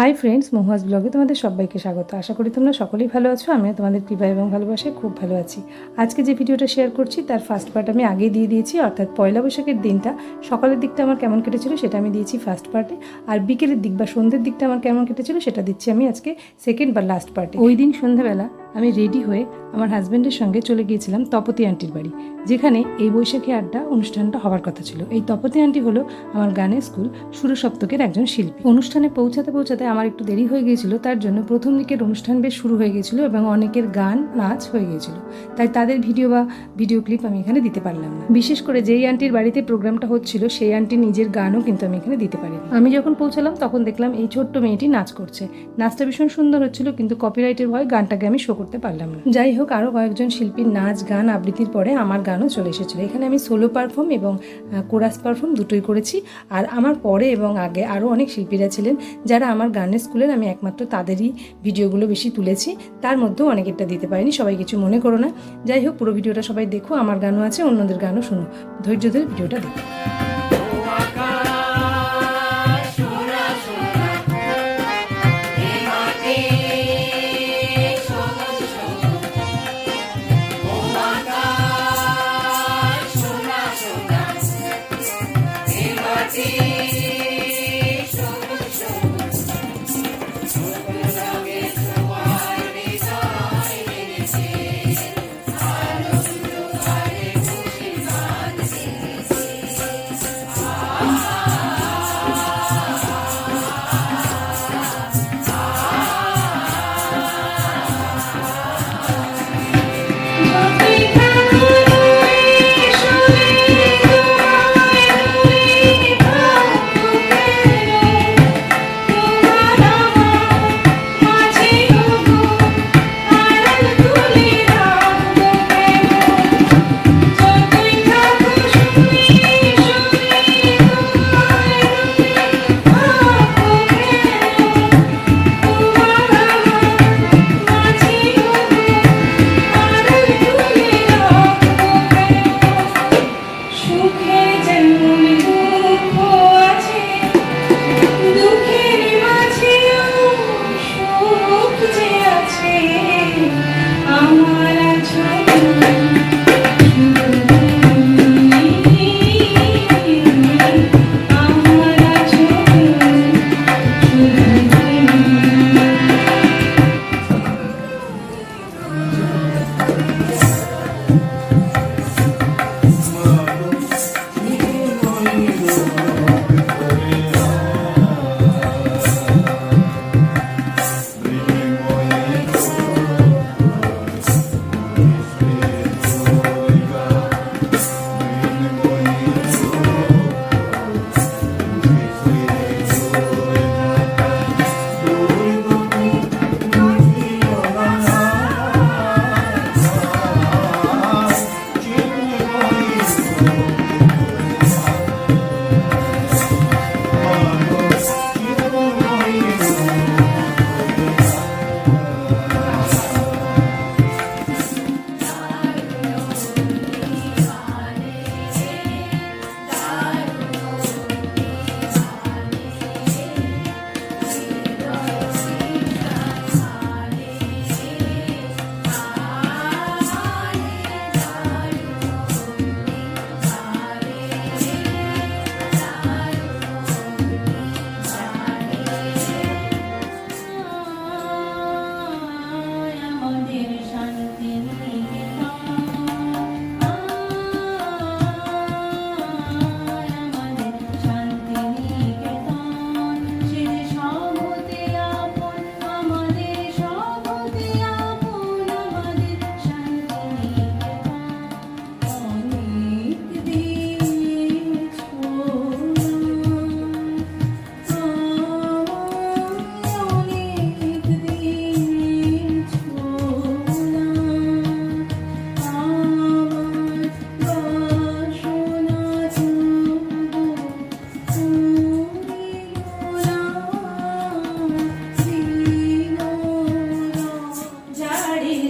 Hi friends মহুয়াজ ব্লগে তোমাদের সবাইকে স্বাগত। আশা করি তোমরা সকলেই ভালো আছো, আমিও তোমাদের কৃপা এবং ভালোবাসায় খুব ভালো আছি। আজকে যে ভিডিওটা শেয়ার করছি, তার ফার্স্ট পার্ট আমি আগেই দিয়ে দিয়েছি, অর্থাৎ পয়লা বৈশাখের দিনটা, সকালের দিকটা আমার কেমন কেটেছিল সেটা আমি দিয়েছি ফার্স্ট পার্টে আর বিকেলের দিক বা সন্ধ্যের দিকটা আমার কেমন কেটেছিল সেটা দিচ্ছি আমি আজকে সেকেন্ড বা লাস্ট পার্টে ওই দিন সন্ধ্যাবেলা আমি রেডি হয়ে আমার হাজব্যান্ডের সঙ্গে চলে গিয়েছিলাম তপতি আন্টির বাড়ি, যেখানে এই বৈশাখী আড্ডা অনুষ্ঠানটা হওয়ার কথা ছিল। এই তপতি আন্টি হলো আমার গানের স্কুল সুরসপ্তকের একজন শিল্পী। অনুষ্ঠানে পৌঁছাতে পৌঁছাতে আমার একটু দেরি হয়ে গিয়েছিল, তার জন্য প্রথম দিকের অনুষ্ঠান বেশ শুরু হয়ে গিয়েছিল এবং অনেকের গান নাচ হয়ে গিয়েছিল। তাই তাদের ভিডিও বা ভিডিও ক্লিপ আমি এখানে দিতে পারলাম না। বিশেষ করে যেই আন্টির বাড়িতে প্রোগ্রামটা হচ্ছিল, সেই আন্টি নিজের গানও কিন্তু আমি এখানে দিতে পারিনি। আমি যখন পৌঁছালাম, তখন দেখলাম এই ছোট্ট মেয়েটি নাচ করছে। নাচটা ভীষণ সুন্দর হচ্ছিল, কিন্তু কপিরাইটের ভয় গানটাকে আমি শো করতে পারলাম না। যাই হোক আরও কয়েকজন শিল্পীর নাচ, গান, আবৃত্তির পরে আমার গানও চলে এসেছিল। এখানে আমি সোলো পারফর্ম এবং কোরাস পারফর্ম দুটোই করেছি। আর আমার পরে এবং আগে আরও অনেক শিল্পীরা ছিলেন যারা আমার গানের স্কুলের আমি একমাত্র তাদেরই ভিডিওগুলো বেশি তুলেছি। তার মধ্যেও অনেকেরটা দিতে পারিনি, সবাই কিছু মনে করো না। যাই হোক পুরো ভিডিওটা সবাই দেখো, আমার গানও আছে, অন্যদের গানও শোনো। ধৈর্য ধরে ভিডিওটা দেখো। Okay,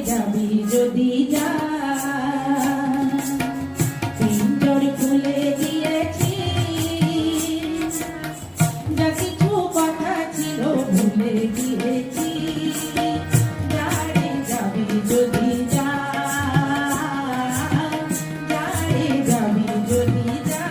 যাবি যদি যা, পিঞ্জর খুলে দিয়েছি। যা কিছু কথা ছিল ভুলে দিয়েছি যাবি যদি যা যাবি যদি যা।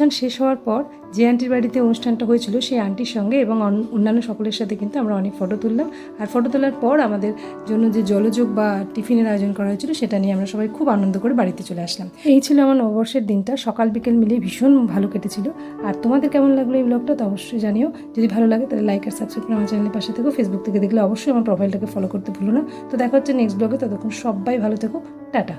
অনুষ্ঠান শেষ হওয়ার পর যে আন্টির বাড়িতে অনুষ্ঠানটা হয়েছিল সেই আন্টির সঙ্গে এবং অন্যান্য সকলের সাথে কিন্তু আমরা অনেক ফটো তুললাম। আর ফটো তোলার পর আমাদের জন্য যে জলযোগ বা টিফিনের আয়োজন করা হয়েছিল সেটা নিয়ে আমরা সবাই খুব আনন্দ করে বাড়িতে চলে আসলাম। এই ছিল আমার নববর্ষের দিনটা। সকাল, বিকেল মিলিয়ে ভীষণ ভালো কেটেছিল। আর তোমাদের কেমন লাগল এই ব্লগটা তো অবশ্যই জানিও। যদি ভালো লাগে তাহলে লাইক আর সাবস্ক্রাইব করে আমার চ্যানেলের পাশে থেকো। ফেসবুক থেকে দেখলে অবশ্যই আমার প্রোফাইলটাকে ফলো করতে ভুলো না। তো দেখা হচ্ছে নেক্সট ব্লগে ততক্ষণ সবাই ভালো থেকো। টাটা।